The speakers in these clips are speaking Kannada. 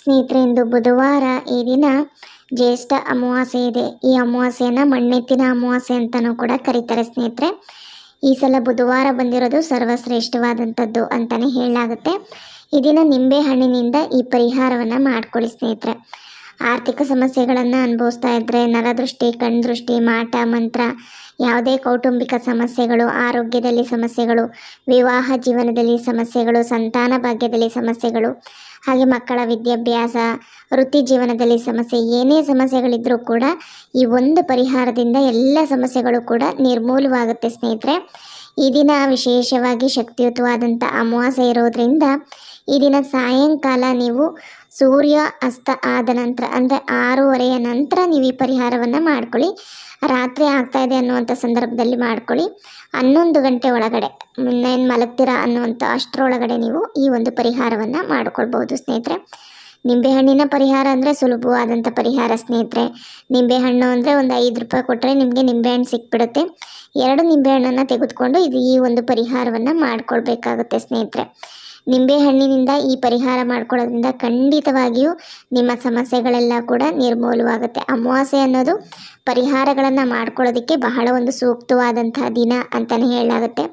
ಸ್ನೇಹಿತರೆ ಇಂದು ಬುಧವಾರ ಈ ದಿನ ಜ್ಯೇಷ್ಠ ಅಮಾವಾಸ್ಯೆ ಇದೆ. ಈ ಅಮಾವಾಸ್ಯೆಯನ್ನು ಮಣ್ಣೆತ್ತಿನ ಅಮಾವಾಸ್ಯೆ ಅಂತಲೂ ಕೂಡ ಕರೀತಾರೆ ಸ್ನೇಹಿತರೆ. ಈ ಸಲ ಬುಧವಾರ ಬಂದಿರೋದು ಸರ್ವಶ್ರೇಷ್ಠವಾದಂಥದ್ದು ಅಂತಲೇ ಹೇಳಲಾಗುತ್ತೆ. ಈ ದಿನ ನಿಂಬೆ ಹಣ್ಣಿನಿಂದ ಈ ಪರಿಹಾರವನ್ನು ಮಾಡ್ಕೊಳ್ಳಿ ಸ್ನೇಹಿತರೆ. ಆರ್ಥಿಕ ಸಮಸ್ಯೆಗಳನ್ನು ಅನುಭವಿಸ್ತಾ ಇದ್ದರೆ ನರದೃಷ್ಟಿ, ಕಣ್ದೃಷ್ಟಿ, ಮಾಟ, ಮಂತ್ರ, ಯಾವುದೇ ಕೌಟುಂಬಿಕ ಸಮಸ್ಯೆಗಳು, ಆರೋಗ್ಯದಲ್ಲಿ ಸಮಸ್ಯೆಗಳು, ವಿವಾಹ ಜೀವನದಲ್ಲಿ ಸಮಸ್ಯೆಗಳು, ಸಂತಾನ ಭಾಗ್ಯದಲ್ಲಿ ಸಮಸ್ಯೆಗಳು ಹಾಗೆ ಮಕ್ಕಳ ವಿದ್ಯಾಭ್ಯಾಸ, ವೃತ್ತಿ ಜೀವನದಲ್ಲಿ ಸಮಸ್ಯೆ, ಏನೇ ಸಮಸ್ಯೆಗಳಿದ್ದರೂ ಕೂಡ ಈ ಒಂದು ಪರಿಹಾರದಿಂದ ಎಲ್ಲ ಸಮಸ್ಯೆಗಳು ಕೂಡ ನಿರ್ಮೂಲವಾಗುತ್ತೆ ಸ್ನೇಹಿತರೆ. ಈ ದಿನ ವಿಶೇಷವಾಗಿ ಶಕ್ತಿಯುತವಾದಂಥ ಅಮಾವಾಸ್ಯೆ ಇರೋದ್ರಿಂದ ಈ ದಿನ ಸಾಯಂಕಾಲ ನೀವು ಸೂರ್ಯ ಅಸ್ತ ಆದ ನಂತರ, ಅಂದರೆ ಆರೂವರೆಯ ನಂತರ ನೀವು ಈ ಪರಿಹಾರವನ್ನು ಮಾಡ್ಕೊಳ್ಳಿ. ರಾತ್ರಿ ಆಗ್ತಾ ಇದೆ ಅನ್ನುವಂಥ ಸಂದರ್ಭದಲ್ಲಿ ಮಾಡ್ಕೊಳ್ಳಿ. ಹನ್ನೊಂದು ಗಂಟೆ ಒಳಗಡೆ, ಇನ್ನೇನು ಮಲಗ್ತೀರಾ ಅನ್ನುವಂಥ ಅಷ್ಟರೊಳಗಡೆ ನೀವು ಈ ಒಂದು ಪರಿಹಾರವನ್ನು ಮಾಡಿಕೊಳ್ಬೋದು ಸ್ನೇಹಿತರೆ. ನಿಂಬೆಹಣ್ಣಿನ ಪರಿಹಾರ ಅಂದರೆ ಸುಲಭವಾದಂಥ ಪರಿಹಾರ ಸ್ನೇಹಿತರೆ. ನಿಂಬೆಹಣ್ಣು ಅಂದರೆ ಒಂದು ಐದು ರೂಪಾಯಿ ಕೊಟ್ಟರೆ ನಿಮಗೆ ನಿಂಬೆಹಣ್ಣು ಸಿಕ್ಬಿಡುತ್ತೆ. ಎರಡು ನಿಂಬೆಹಣ್ಣನ್ನು ತೆಗೆದುಕೊಂಡು ಇದು ಈ ಒಂದು ಪರಿಹಾರವನ್ನು ಮಾಡಿಕೊಳ್ಬೇಕಾಗುತ್ತೆ ಸ್ನೇಹಿತರೆ. ನಿಂಬೆಹಣ್ಣಿನಿಂದ ಈ ಪರಿಹಾರ ಮಾಡ್ಕೊಳ್ಳೋದ್ರಿಂದ ಖಂಡಿತವಾಗಿಯೂ ನಿಮ್ಮ ಸಮಸ್ಯೆಗಳೆಲ್ಲ ಕೂಡ ನಿರ್ಮೂಲವಾಗುತ್ತೆ. ಅಮಾವಾಸ್ಯೆ ಅನ್ನೋದು ಪರಿಹಾರಗಳನ್ನು ಮಾಡ್ಕೊಳ್ಳೋದಕ್ಕೆ ಬಹಳ ಒಂದು ಸೂಕ್ತವಾದಂತಹ ದಿನ ಅಂತಲೇ ಹೇಳಲಾಗುತ್ತೆ.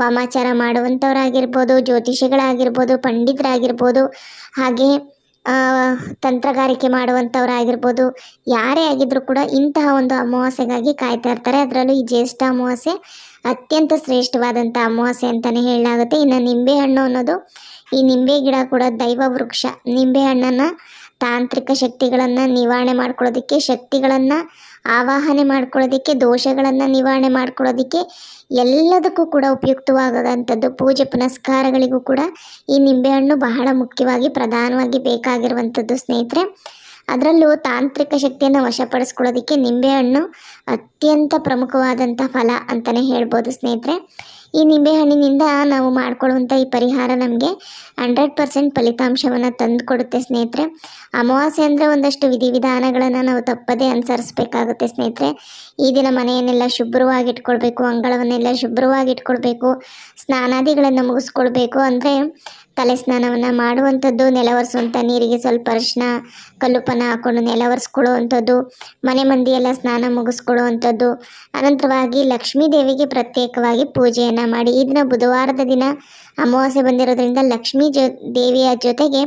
ವಾಮಾಚಾರ ಮಾಡುವಂಥವರಾಗಿರ್ಬೋದು, ಜ್ಯೋತಿಷಿಗಳಾಗಿರ್ಬೋದು, ಪಂಡಿತರಾಗಿರ್ಬೋದು, ಹಾಗೆ ತಂತ್ರಗಾರಿಕೆ ಮಾಡುವಂಥವರಾಗಿರ್ಬೋದು, ಯಾರೇ ಆಗಿದ್ರೂ ಕೂಡ ಇಂತಹ ಒಂದು ಅಮಾವಾಸ್ಯೆಗಾಗಿ ಕಾಯ್ತಾ ಇರ್ತಾರೆ. ಅದರಲ್ಲೂ ಈ ಜ್ಯೇಷ್ಠ ಅಮಾವಾಸ್ಯೆ ಅತ್ಯಂತ ಶ್ರೇಷ್ಠವಾದಂಥ ಅಮಾವಾಸ್ಯೆ ಅಂತಲೇ ಹೇಳಲಾಗುತ್ತೆ. ಇನ್ನು ನಿಂಬೆಹಣ್ಣು ಅನ್ನೋದು, ಈ ನಿಂಬೆ ಗಿಡ ಕೂಡ ದೈವ ವೃಕ್ಷ. ನಿಂಬೆಹಣ್ಣನ್ನು ತಾಂತ್ರಿಕ ಶಕ್ತಿಗಳನ್ನು ನಿವಾರಣೆ ಮಾಡ್ಕೊಳ್ಳೋದಕ್ಕೆ, ಶಕ್ತಿಗಳನ್ನು ಆವಾಹನೆ ಮಾಡ್ಕೊಳ್ಳೋದಕ್ಕೆ, ದೋಷಗಳನ್ನು ನಿವಾರಣೆ ಮಾಡ್ಕೊಳ್ಳೋದಕ್ಕೆ ಎಲ್ಲದಕ್ಕೂ ಕೂಡ ಉಪಯುಕ್ತವಾಗದಂಥದ್ದು ಪೂಜೆ ಪುನಸ್ಕಾರಗಳಿಗೂ ಕೂಡ ಈ ನಿಂಬೆಹಣ್ಣು ಬಹಳ ಮುಖ್ಯವಾಗಿ ಪ್ರಧಾನವಾಗಿ ಬೇಕಾಗಿರುವಂಥದ್ದು ಸ್ನೇಹಿತರೆ. ಅದರಲ್ಲೂ ತಾಂತ್ರಿಕ ಶಕ್ತಿಯನ್ನು ವಶಪಡಿಸ್ಕೊಳ್ಳೋದಕ್ಕೆ ನಿಂಬೆಹಣ್ಣು ಅತ್ಯಂತ ಪ್ರಮುಖವಾದಂಥ ಫಲ ಅಂತಲೇ ಹೇಳ್ಬೋದು ಸ್ನೇಹಿತರೆ. ಈ ನಿಂಬೆಹಣ್ಣಿನಿಂದ ನಾವು ಮಾಡ್ಕೊಳ್ಳುವಂಥ ಈ ಪರಿಹಾರ ನಮಗೆ ಹಂಡ್ರೆಡ್ ಪರ್ಸೆಂಟ್ ಫಲಿತಾಂಶವನ್ನು ತಂದು ಕೊಡುತ್ತೆ ಸ್ನೇಹಿತರೆ. ಅಮಾವಾಸ್ಯೆ ಅಂದರೆ ಒಂದಷ್ಟು ವಿಧಿವಿಧಾನಗಳನ್ನು ನಾವು ತಪ್ಪದೇ ಅನುಸರಿಸಬೇಕಾಗುತ್ತೆ ಸ್ನೇಹಿತರೆ. ಈ ದಿನ ಮನೆಯನ್ನೆಲ್ಲ ಶುಭ್ರವಾಗಿ ಇಟ್ಕೊಳ್ಬೇಕು ಅಂಗಳವನ್ನೆಲ್ಲ ಶುಭ್ರವಾಗಿ ಇಟ್ಕೊಳ್ಬೇಕು ಸ್ನಾನಾದಿಗಳನ್ನು ಮುಗಿಸ್ಕೊಳ್ಬೇಕು ಅಂದರೆ ತಲೆ ಸ್ನಾನವನ್ನು ಮಾಡುವಂಥದ್ದು, ನೆಲ ಒರೆಸುವಂಥ ನೀರಿಗೆ ಸ್ವಲ್ಪ ಅರಿಶಿನ ಕಲ್ಲುಪನ ಹಾಕ್ಕೊಂಡು ನೆಲ ಒರೆಸ್ಕೊಳ್ಳುವಂಥದ್ದು ಮನೆ ಮಂದಿಯೆಲ್ಲ ಸ್ನಾನ ಮುಗಿಸ್ಕೊಳ್ಳುವಂಥದ್ದು ಅನಂತರವಾಗಿ ಲಕ್ಷ್ಮೀ ದೇವಿಗೆ ಪ್ರತ್ಯೇಕವಾಗಿ ಪೂಜೆಯನ್ನು ಮಾಡಿ. ಈ ದಿನ ಬುಧವಾರದ ದಿನ ಅಮಾವಾಸ್ಯೆ ಬಂದಿರೋದ್ರಿಂದ ಲಕ್ಷ್ಮೀ ಜೊ, ದೇವಿಯ ಜೊತೆಗೆ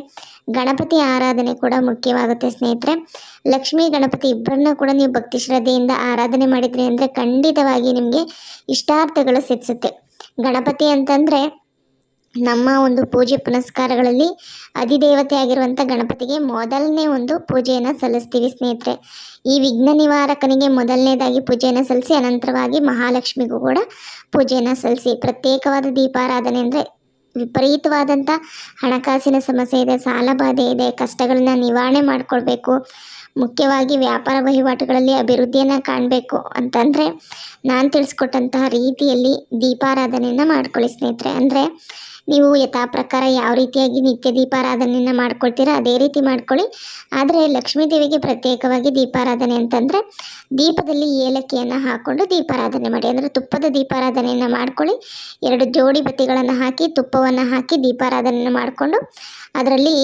ಗಣಪತಿ ಆರಾಧನೆ ಕೂಡ ಮುಖ್ಯವಾಗುತ್ತೆ ಸ್ನೇಹಿತರೆ. ಲಕ್ಷ್ಮೀ, ಗಣಪತಿ ಇಬ್ಬರನ್ನ ಕೂಡ ನೀವು ಭಕ್ತಿ ಶ್ರದ್ಧೆಯಿಂದ ಆರಾಧನೆ ಮಾಡಿದ್ರಿ ಅಂದರೆ ಖಂಡಿತವಾಗಿ ನಿಮಗೆ ಇಷ್ಟಾರ್ಥಗಳು ಸಿದ್ಧಿಸುತ್ತೆ ಗಣಪತಿ ಅಂತಂದರೆ ನಮ್ಮ ಒಂದು ಪೂಜೆ ಪುನಸ್ಕಾರಗಳಲ್ಲಿ ಅಧಿದೇವತೆ ಆಗಿರುವಂಥ ಗಣಪತಿಗೆ ಮೊದಲನೇ ಒಂದು ಪೂಜೆಯನ್ನು ಸಲ್ಲಿಸ್ತೀವಿ ಸ್ನೇಹಿತರೆ. ಈ ವಿಘ್ನ ನಿವಾರಕನಿಗೆ ಮೊದಲನೇದಾಗಿ ಪೂಜೆಯನ್ನು ಸಲ್ಲಿಸಿ, ಅನಂತರವಾಗಿ ಮಹಾಲಕ್ಷ್ಮಿಗೂ ಕೂಡ ಪೂಜೆಯನ್ನು ಸಲ್ಲಿಸಿ. ಪ್ರತ್ಯೇಕವಾದ ದೀಪಾರಾಧನೆ ಅಂದರೆ ವಿಪರೀತವಾದಂಥ ಹಣಕಾಸಿನ ಸಮಸ್ಯೆ ಇದೆ, ಸಾಲ ಬಾಧೆ ಇದೆ, ಕಷ್ಟಗಳನ್ನ ನಿವಾರಣೆ ಮಾಡಿಕೊಳ್ಬೇಕು, ಮುಖ್ಯವಾಗಿ ವ್ಯಾಪಾರ ವಹಿವಾಟುಗಳಲ್ಲಿ ಅಭಿವೃದ್ಧಿಯನ್ನು ಕಾಣಬೇಕು ಅಂತಂದರೆ ನಾನು ತಿಳಿಸ್ಕೊಟ್ಟಂತಹ ರೀತಿಯಲ್ಲಿ ದೀಪಾರಾಧನೆಯನ್ನು ಮಾಡ್ಕೊಳ್ಳಿ ಸ್ನೇಹಿತರೆ. ಅಂದರೆ ನೀವು ಯಥಾ ಪ್ರಕಾರ ಯಾವ ರೀತಿಯಾಗಿ ನಿತ್ಯ ದೀಪಾರಾಧನೆಯನ್ನು ಮಾಡ್ಕೊಳ್ತೀರಾ, ಅದೇ ರೀತಿ ಮಾಡ್ಕೊಳ್ಳಿ. ಆದರೆ ಲಕ್ಷ್ಮೀ ದೇವಿಗೆ ಪ್ರತ್ಯೇಕವಾಗಿ ದೀಪಾರಾಧನೆ ಅಂತಂದರೆ ದೀಪದಲ್ಲಿ ಏಲಕ್ಕಿಯನ್ನು ಹಾಕ್ಕೊಂಡು ದೀಪಾರಾಧನೆ ಮಾಡಿ. ಅಂದರೆ ತುಪ್ಪದ ದೀಪಾರಾಧನೆಯನ್ನು ಮಾಡ್ಕೊಳ್ಳಿ. ಎರಡು ಜೋಡಿ ಬತ್ತಿಗಳನ್ನು ಹಾಕಿ, ತುಪ್ಪವನ್ನು ಹಾಕಿ ದೀಪಾರಾಧನೆಯನ್ನು ಮಾಡಿಕೊಂಡು ಅದರಲ್ಲಿ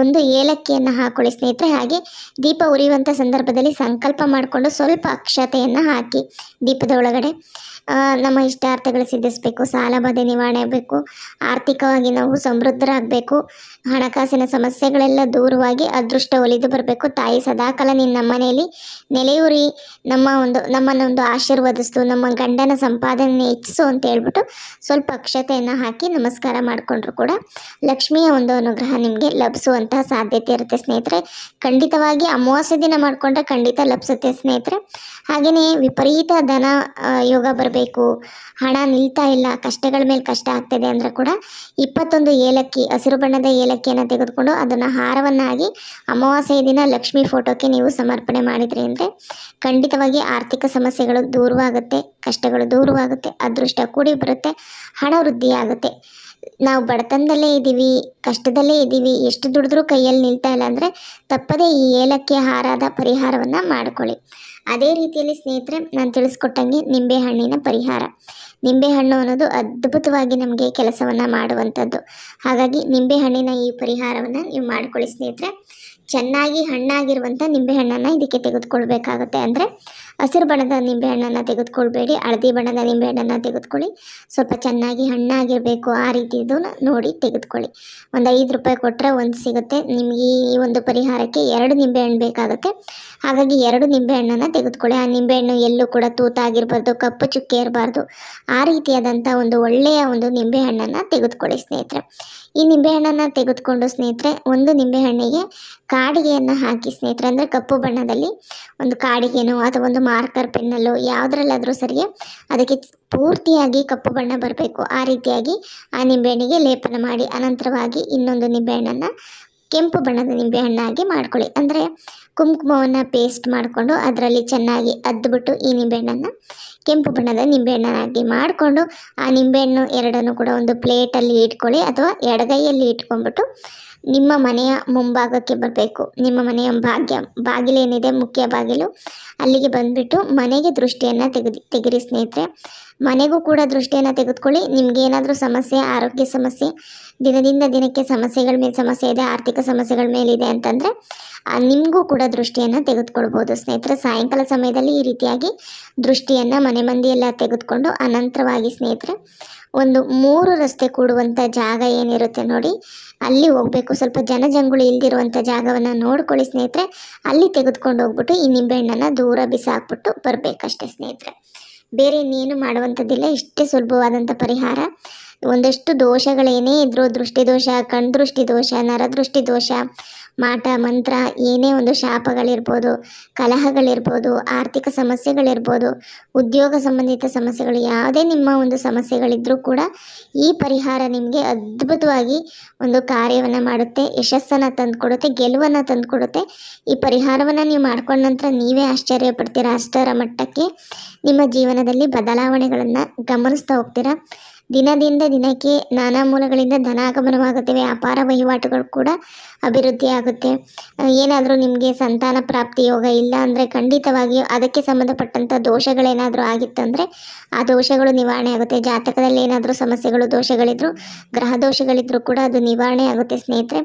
ಒಂದು ಏಲಕ್ಕಿಯನ್ನು ಹಾಕೊಳ್ಳಿ ಸ್ನೇಹಿತರೆ. ಹಾಗೆ ದೀಪ ಉರಿಯುವಂಥ ಸಂದರ್ಭದಲ್ಲಿ ಸಂಕಲ್ಪ ಮಾಡಿಕೊಂಡು ಸ್ವಲ್ಪ ಅಕ್ಷತೆಯನ್ನು ಹಾಕಿ ದೀಪದ ಒಳಗಡೆ. ನಮ್ಮ ಇಷ್ಟಾರ್ಥಗಳು ಸಿದ್ಧಿಸಬೇಕು, ಸಾಲ ಬಾಧೆ ನಿವಾರಣೆ ಆಗಬೇಕು, ಆರ್ಥಿಕವಾಗಿ ನಾವು ಸಮೃದ್ಧರಾಗಬೇಕು, ಹಣಕಾಸಿನ ಸಮಸ್ಯೆಗಳೆಲ್ಲ ದೂರವಾಗಿ ಅದೃಷ್ಟ ಒಲಿದು ಬರಬೇಕು. ತಾಯಿ ಸದಾಕಾಲ ನೀನು ನಮ್ಮ ಮನೆಯಲ್ಲಿ ನೆಲೆಯೂರಿ, ನಮ್ಮ ಒಂದು ನಮ್ಮನ್ನೊಂದು ಆಶೀರ್ವದಿಸ್ತು ನಮ್ಮ ಗಂಡನ ಸಂಪಾದನೆ ಹೆಚ್ಚಿಸು ಅಂತ ಹೇಳ್ಬಿಟ್ಟು ಸ್ವಲ್ಪ ಅಕ್ಷತೆಯನ್ನು ಹಾಕಿ ನಮಸ್ಕಾರ ಮಾಡಿಕೊಂಡ್ರು ಕೂಡ ಲಕ್ಷ್ಮಿಯ ಒಂದು ಅನುಗ್ರಹ ನಿಮಗೆ ಲಭಿಸುವಂತಹ ಸಾಧ್ಯತೆ ಇರುತ್ತೆ ಸ್ನೇಹಿತರೆ. ಖಂಡಿತವಾಗಿ ಅಮಾವಾಸ್ಯೆ ದಿನ ಮಾಡಿಕೊಂಡ್ರೆ ಖಂಡಿತ ಲಭಿಸುತ್ತೆ ಸ್ನೇಹಿತರೆ. ಹಾಗೆಯೇ ವಿಪರೀತ ಧನ ಯೋಗ ಬರಬೇಕು. ಹಣ ನಿಲ್ತಾ ಇಲ್ಲ. ಕಷ್ಟಗಳ ಮೇಲೆ ಕಷ್ಟ ಆಗ್ತಿದೆ ಅಂದರೆ ಕೂಡ ಇಪ್ಪತ್ತೊಂದು ಏಲಕ್ಕಿ, ಹಸಿರು ಬಣ್ಣದ ಏಲಕ್ಕಿಯನ್ನು ತೆಗೆದುಕೊಂಡು ಅದನ್ನು ಹಾರವನ್ನಾಗಿ ಅಮಾವಾಸ್ಯೆಯ ದಿನ ಲಕ್ಷ್ಮಿ ಫೋಟೋಕ್ಕೆ ನೀವು ಸಮರ್ಪಣೆ ಮಾಡಿದ್ರಿ ಅಂದರೆ ಖಂಡಿತವಾಗಿ ಆರ್ಥಿಕ ಸಮಸ್ಯೆಗಳು ದೂರವಾಗುತ್ತೆ, ಕಷ್ಟಗಳು ದೂರವಾಗುತ್ತೆ, ಅದೃಷ್ಟ ಕೂಡಿ ಬರುತ್ತೆ, ಹಣ ವೃದ್ಧಿಯಾಗುತ್ತೆ ನಾವು ಬಡತನದಲ್ಲೇ ಇದ್ದೀವಿ, ಕಷ್ಟದಲ್ಲೇ ಇದ್ದೀವಿ, ಎಷ್ಟು ದುಡಿದ್ರೂ ಕೈಯಲ್ಲಿ ನಿಲ್ತಾ ಇಲ್ಲ ಅಂದರೆ ತಪ್ಪದೇ ಈ ಏಲಕ್ಕಿ ಹಾರದ ಪರಿಹಾರವನ್ನು ಮಾಡಿಕೊಳ್ಳಿ. ಅದೇ ರೀತಿಯಲ್ಲಿ ಸ್ನೇಹಿತರೆ, ನಾನು ತಿಳಿಸ್ಕೊಟ್ಟಂಗೆ ನಿಂಬೆಹಣ್ಣಿನ ಪರಿಹಾರ. ನಿಂಬೆಹಣ್ಣು ಅನ್ನೋದು ಅದ್ಭುತವಾಗಿ ನಮಗೆ ಕೆಲಸವನ್ನು ಮಾಡುವಂಥದ್ದು. ಹಾಗಾಗಿ ನಿಂಬೆಹಣ್ಣಿನ ಈ ಪರಿಹಾರವನ್ನು ನೀವು ಮಾಡ್ಕೊಳ್ಳಿ ಸ್ನೇಹಿತರೆ. ಚೆನ್ನಾಗಿ ಹಣ್ಣಾಗಿರುವಂಥ ನಿಂಬೆಹಣ್ಣನ್ನು ಇದಕ್ಕೆ ತೆಗೆದುಕೊಳ್ಬೇಕಾಗುತ್ತೆ. ಅಂದರೆ ಹಸಿರು ಬಣ್ಣದ ನಿಂಬೆಹಣ್ಣನ್ನು ತೆಗೆದುಕೊಳ್ಬೇಡಿ, ಹಳದಿ ಬಣ್ಣದ ನಿಂಬೆಹಣ್ಣನ್ನು ತೆಗೆದುಕೊಳ್ಳಿ. ಸ್ವಲ್ಪ ಚೆನ್ನಾಗಿ ಹಣ್ಣಾಗಿರಬೇಕು ಆ ರೀತಿ ಇದನ್ನ ನೋಡಿ ತೆಗೆದುಕೊಳ್ಳಿ. ಒಂದು ಐದು ರೂಪಾಯಿ ಕೊಟ್ಟರೆ ಒಂದು ಸಿಗುತ್ತೆ. ನಿಮಗೆ ಈ ಒಂದು ಪರಿಹಾರಕ್ಕೆ ಎರಡು ನಿಂಬೆಹಣ್ಣು ಬೇಕಾಗುತ್ತೆ. ಹಾಗಾಗಿ ಎರಡು ನಿಂಬೆಹಣ್ಣನ್ನು ತೆಗೆದುಕೊಳ್ಳಿ. ಆ ನಿಂಬೆಹಣ್ಣು ಎಲ್ಲೂ ಕೂಡ ತೂತಾಗಿರಬಾರ್ದು, ಕಪ್ಪು ಚುಕ್ಕೆ ಇರಬಾರ್ದು. ಆ ರೀತಿಯಾದಂಥ ಒಂದು ಒಳ್ಳೆಯ ಒಂದು ನಿಂಬೆಹಣ್ಣನ್ನು ತೆಗೆದುಕೊಳ್ಳಿ ಸ್ನೇಹಿತರೆ. ಈ ನಿಂಬೆಹಣ್ಣನ್ನು ತೆಗೆದುಕೊಂಡು ಸ್ನೇಹಿತರೆ, ಒಂದು ನಿಂಬೆಹಣ್ಣಿಗೆ ಕಾಡಿಗೆಯನ್ನು ಹಾಕಿ ಸ್ನೇಹಿತರೆ. ಅಂದರೆ ಕಪ್ಪು ಬಣ್ಣದಲ್ಲಿ ಒಂದು ಕಾಡಿಗೆನೋ ಅಥವಾ ಒಂದು ಮಾರ್ಕರ್ ಪೆನ್ನಲ್ಲೋ ಯಾವುದ್ರಲ್ಲಾದರೂ ಸರಿಯೇ ಅದಕ್ಕೆ ಪೂರ್ತಿಯಾಗಿ ಕಪ್ಪು ಬಣ್ಣ ಬರಬೇಕು. ಆ ರೀತಿಯಾಗಿ ಆ ನಿಂಬೆಹಣ್ಣಿಗೆ ಲೇಪನ ಮಾಡಿ, ಅನಂತರವಾಗಿ ಇನ್ನೊಂದು ನಿಂಬೆಹಣ್ಣನ್ನು ಕೆಂಪು ಬಣ್ಣದ ನಿಂಬೆಹಣ್ಣಾಗಿ ಮಾಡ್ಕೊಳ್ಳಿ. ಅಂದರೆ ಕುಂಕುಮವನ್ನು ಪೇಸ್ಟ್ ಮಾಡಿಕೊಂಡು ಅದರಲ್ಲಿ ಚೆನ್ನಾಗಿ ಅದ್ದುಬಿಟ್ಟು ಈ ನಿಂಬೆಹಣ್ಣನ್ನು ಕೆಂಪು ಬಣ್ಣದ ನಿಂಬೆಹಣ್ಣನ್ನಾಗಿ ಮಾಡಿಕೊಂಡು ಆ ನಿಂಬೆಹಣ್ಣು ಎರಡನ್ನು ಕೂಡ ಒಂದು ಪ್ಲೇಟಲ್ಲಿ ಇಟ್ಕೊಳ್ಳಿ ಅಥವಾ ಎಡಗೈಯಲ್ಲಿ ಇಟ್ಕೊಂಡ್ಬಿಟ್ಟು ನಿಮ್ಮ ಮನೆಯ ಮುಂಭಾಗಕ್ಕೆ ಬರಬೇಕು. ನಿಮ್ಮ ಮನೆಯ ಭಾಗ್ಯ ಬಾಗಿಲೇನಿದೆ ಮುಖ್ಯ ಬಾಗಿಲು, ಅಲ್ಲಿಗೆ ಬಂದುಬಿಟ್ಟು ಮನೆಗೆ ದೃಷ್ಟಿಯನ್ನು ತೆಗೆದು, ತೆಗಿರಿ ಸ್ನೇಹಿತರೆ. ಮನೆಗೂ ಕೂಡ ದೃಷ್ಟಿಯನ್ನು ತೆಗೆದುಕೊಳ್ಳಿ. ನಿಮಗೇನಾದರೂ ಸಮಸ್ಯೆ, ಆರೋಗ್ಯ ಸಮಸ್ಯೆ, ದಿನದಿಂದ ದಿನಕ್ಕೆ ಸಮಸ್ಯೆಗಳ ಮೇಲೆ ಸಮಸ್ಯೆ ಇದೆ, ಆರ್ಥಿಕ ಸಮಸ್ಯೆಗಳ ಮೇಲಿದೆ ಅಂತಂದರೆ ನಿಮಗೂ ಕೂಡ ದೃಷ್ಟಿಯನ್ನು ತೆಗೆದುಕೊಳ್ಬೋದು. ಸ್ನೇಹಿತರೆ, ಸಾಯಂಕಾಲ ಸಮಯದಲ್ಲಿ ಈ ರೀತಿಯಾಗಿ ದೃಷ್ಟಿಯನ್ನು ಮನೆ ಮಂದಿಯೆಲ್ಲ ತೆಗೆದುಕೊಂಡು ಅನಂತರವಾಗಿ ಸ್ನೇಹಿತರೆ ಒಂದು ಮೂರು ರಸ್ತೆ ಕೂಡುವಂಥ ಜಾಗ ಏನಿರುತ್ತೆ ನೋಡಿ, ಅಲ್ಲಿ ಹೋಗಬೇಕು. ಸ್ವಲ್ಪ ಜನಜಂಗುಳಿ ಇಲ್ದಿರುವಂಥ ಜಾಗವನ್ನು ನೋಡ್ಕೊಳ್ಳಿ ಸ್ನೇಹಿತರೆ. ಅಲ್ಲಿ ತೆಗೆದುಕೊಂಡು ಹೋಗ್ಬಿಟ್ಟು ಈ ನಿಂಬೆಹಣ್ಣನ್ನು ದೂರ ಬಿಸಾಕ್ಬಿಟ್ಟು ಬರಬೇಕಷ್ಟೇ ಸ್ನೇಹಿತರೆ. ಬೇರೆ ಇನ್ನೇನು ಮಾಡುವಂಥದ್ದಿಲ್ಲ, ಇಷ್ಟೇ ಸುಲಭವಾದಂಥ ಪರಿಹಾರ. ಒಂದಷ್ಟು ದೋಷಗಳೇನೇ ಇದ್ರೂ ದೃಷ್ಟಿ ದೋಷ ಕಣ್ದೃಷ್ಟಿ ದೋಷ ನರದೃಷ್ಟಿ ದೋಷ ಮಾಟ, ಮಂತ್ರ, ಏನೇ ಒಂದು ಶಾಪಗಳಿರ್ಬೋದು, ಕಲಹಗಳಿರ್ಬೋದು, ಆರ್ಥಿಕ ಸಮಸ್ಯೆಗಳಿರ್ಬೋದು, ಉದ್ಯೋಗ ಸಂಬಂಧಿತ ಸಮಸ್ಯೆಗಳು, ಯಾವುದೇ ನಿಮ್ಮ ಒಂದು ಸಮಸ್ಯೆಗಳಿದ್ದರೂ ಕೂಡ ಈ ಪರಿಹಾರ ನಿಮಗೆ ಅದ್ಭುತವಾಗಿ ಒಂದು ಕಾರ್ಯವನ್ನು ಮಾಡುತ್ತೆ, ಯಶಸ್ಸನ್ನು ತಂದುಕೊಡುತ್ತೆ, ಗೆಲುವನ್ನು ತಂದುಕೊಡುತ್ತೆ. ಈ ಪರಿಹಾರವನ್ನು ನೀವು ಮಾಡ್ಕೊಂಡ ನಂತರ ನೀವೇ ಆಶ್ಚರ್ಯ ಪಡ್ತೀರಾ ಅಷ್ಟರ ಮಟ್ಟಕ್ಕೆ ನಿಮ್ಮ ಜೀವನದಲ್ಲಿ ಬದಲಾವಣೆಗಳನ್ನು ಗಮನಿಸ್ತಾ ಹೋಗ್ತೀರಾ. ದಿನದಿಂದ ದಿನಕ್ಕೆ ನಾನಾ ಮೂಲಗಳಿಂದ ಧನಾಗಮನವಾಗುತ್ತವೆ, ಅಪಾರ ವಹಿವಾಟುಗಳು ಕೂಡ ಅಭಿವೃದ್ಧಿ ಆಗುತ್ತೆ ಏನಾದರೂ ನಿಮಗೆ ಸಂತಾನ ಪ್ರಾಪ್ತಿ ಯೋಗ ಇಲ್ಲ ಅಂದರೆ ಖಂಡಿತವಾಗಿಯೂ ಅದಕ್ಕೆ ಸಂಬಂಧಪಟ್ಟಂಥ ದೋಷಗಳೇನಾದರೂ ಆಗಿತ್ತಂದರೆ ಆ ದೋಷಗಳು ನಿವಾರಣೆ ಆಗುತ್ತೆ. ಜಾತಕದಲ್ಲಿ ಏನಾದರೂ ಸಮಸ್ಯೆಗಳು, ದೋಷಗಳಿದ್ರು, ಗ್ರಹ ದೋಷಗಳಿದ್ರೂ ಕೂಡ ಅದು ನಿವಾರಣೆ ಆಗುತ್ತೆ ಸ್ನೇಹಿತರೆ.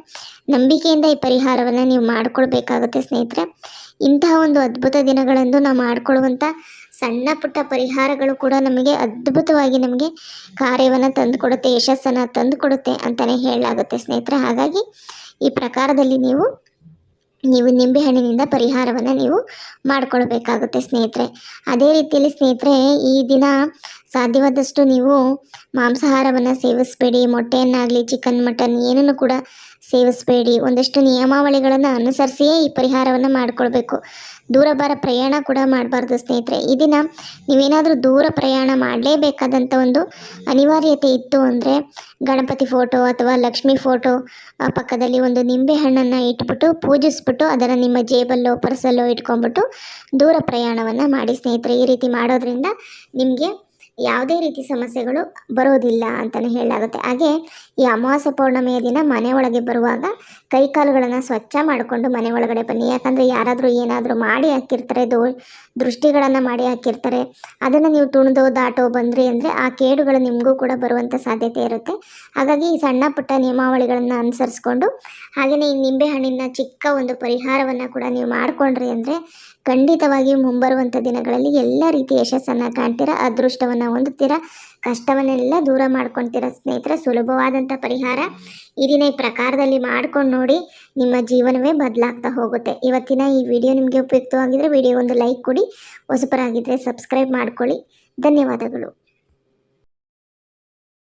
ನಂಬಿಕೆಯಿಂದ ಈ ಪರಿಹಾರವನ್ನು ನೀವು ಮಾಡಿಕೊಳ್ಬೇಕಾಗುತ್ತೆ ಸ್ನೇಹಿತರೆ. ಇಂತಹ ಒಂದು ಅದ್ಭುತ ದಿನಗಳಂದು ನಾವು ಮಾಡಿಕೊಳ್ಳುವಂಥ ಸಣ್ಣ ಪುಟ್ಟ ಪರಿಹಾರಗಳು ಕೂಡ ನಮಗೆ ಅದ್ಭುತವಾಗಿ ನಮಗೆ ಕಾರ್ಯವನ್ನು ತಂದುಕೊಡುತ್ತೆ, ಯಶಸ್ಸನ್ನು ತಂದುಕೊಡುತ್ತೆ ಅಂತಲೇ ಹೇಳಲಾಗುತ್ತೆ ಸ್ನೇಹಿತರೆ. ಹಾಗಾಗಿ ಈ ಪ್ರಕಾರದಲ್ಲಿ ನೀವು ನೀವು ನಿಂಬೆಹಣ್ಣಿನಿಂದ ಪರಿಹಾರವನ್ನು ನೀವು ಮಾಡಿಕೊಳ್ಬೇಕಾಗುತ್ತೆ ಸ್ನೇಹಿತರೆ. ಅದೇ ರೀತಿಯಲ್ಲಿ ಸ್ನೇಹಿತರೆ, ಈ ದಿನ ಸಾಧ್ಯವಾದಷ್ಟು ನೀವು ಮಾಂಸಾಹಾರವನ್ನು ಸೇವಿಸಬೇಡಿ, ಮೊಟ್ಟೆಯನ್ನಾಗಲಿ ಚಿಕನ್ ಮಟನ್ ಏನನ್ನು ಕೂಡ ಸೇವಿಸಬೇಡಿ. ಒಂದಷ್ಟು ನಿಯಮಾವಳಿಗಳನ್ನು ಅನುಸರಿಸಿಯೇ ಈ ಪರಿಹಾರವನ್ನು ಮಾಡಿಕೊಳ್ಬೇಕು. ದೂರ ಬಾರ ಪ್ರಯಾಣ ಕೂಡ ಮಾಡಬಾರ್ದು ಸ್ನೇಹಿತರೆ. ಈ ದಿನ ನೀವೇನಾದರೂ ದೂರ ಪ್ರಯಾಣ ಮಾಡಲೇಬೇಕಾದಂಥ ಒಂದು ಅನಿವಾರ್ಯತೆ ಇತ್ತು ಅಂದರೆ ಗಣಪತಿ ಫೋಟೋ ಅಥವಾ ಲಕ್ಷ್ಮಿ ಫೋಟೋ ಪಕ್ಕದಲ್ಲಿ ಒಂದು ನಿಂಬೆ ಹಣ್ಣನ್ನು ಇಟ್ಬಿಟ್ಟು ಪೂಜಿಸ್ಬಿಟ್ಟು ಅದನ್ನು ನಿಮ್ಮ ಜೇಬಲ್ಲೋ, ಪರ್ಸಲ್ಲೋ ಇಟ್ಕೊಂಡ್ಬಿಟ್ಟು ದೂರ ಪ್ರಯಾಣವನ್ನು ಮಾಡಿ ಸ್ನೇಹಿತರೆ. ಈ ರೀತಿ ಮಾಡೋದ್ರಿಂದ ನಿಮಗೆ ಯಾವುದೇ ರೀತಿ ಸಮಸ್ಯೆಗಳು ಬರೋದಿಲ್ಲ ಅಂತಲೇ ಹೇಳಲಾಗುತ್ತೆ. ಹಾಗೆ ಈ ಅಮಾವಾಸ್ಯ ಪೌರ್ಣಮಿಯ ದಿನ ಮನೆ ಒಳಗೆ ಬರುವಾಗ ಕೈಕಾಲುಗಳನ್ನು ಸ್ವಚ್ಛ ಮಾಡಿಕೊಂಡು ಮನೆ ಒಳಗಡೆ ಬನ್ನಿ. ಯಾಕಂದರೆ ಯಾರಾದರೂ ಏನಾದರೂ ಮಾಡಿ ಹಾಕಿರ್ತಾರೆ, ದೋ, ದೃಷ್ಟಿಗಳನ್ನು ಮಾಡಿ ಹಾಕಿರ್ತಾರೆ. ಅದನ್ನು ನೀವು ತುಣಿದು, ದಾಟೋ, ಬಂದ್ರಿ ಅಂದರೆ ಆ ಕೇಡುಗಳು ನಿಮಗೂ ಕೂಡ ಬರುವಂಥ ಸಾಧ್ಯತೆ ಇರುತ್ತೆ. ಹಾಗಾಗಿ ಈ ಸಣ್ಣ ಪುಟ್ಟ ನಿಯಮಾವಳಿಗಳನ್ನು ಅನುಸರಿಸ್ಕೊಂಡು ಹಾಗೆಯೇ ಈ ನಿಂಬೆಹಣ್ಣಿನ ಚಿಕ್ಕ ಒಂದು ಪರಿಹಾರವನ್ನು ಕೂಡ ನೀವು ಮಾಡಿಕೊಂಡ್ರಿ ಅಂದರೆ ಖಂಡಿತವಾಗಿ ಮುಂಬರುವಂಥ ದಿನಗಳಲ್ಲಿ ಎಲ್ಲ ರೀತಿಯ ಯಶಸ್ಸನ್ನು ಕಾಣ್ತೀರಾ, ಅದೃಷ್ಟವನ್ನು ಹೊಂದುತ್ತೀರಾ, ಕಷ್ಟವನ್ನೆಲ್ಲ ದೂರ ಮಾಡ್ಕೊತೀರಾ ಸ್ನೇಹಿತರೆ? ಸುಲಭವಾದಂಥ ಪರಿಹಾರ ಈ ದಿನ ಈ ಪ್ರಕಾರದಲ್ಲಿ ಮಾಡ್ಕೊಂಡು ನೋಡಿ ನಿಮ್ಮ ಜೀವನವೇ ಬದಲಾಗ್ತಾ ಹೋಗುತ್ತೆ. ಇವತ್ತಿನ ಈ ವಿಡಿಯೋ ನಿಮಗೆ ಉಪಯುಕ್ತವಾಗಿದ್ದರೆ ವಿಡಿಯೋ ಒಂದು ಲೈಕ್ ಕೊಡಿ ಹೊಸಬರಾಗಿದ್ದರೆ ಸಬ್ಸ್ಕ್ರೈಬ್ ಮಾಡ್ಕೊಳ್ಳಿ. ಧನ್ಯವಾದಗಳು.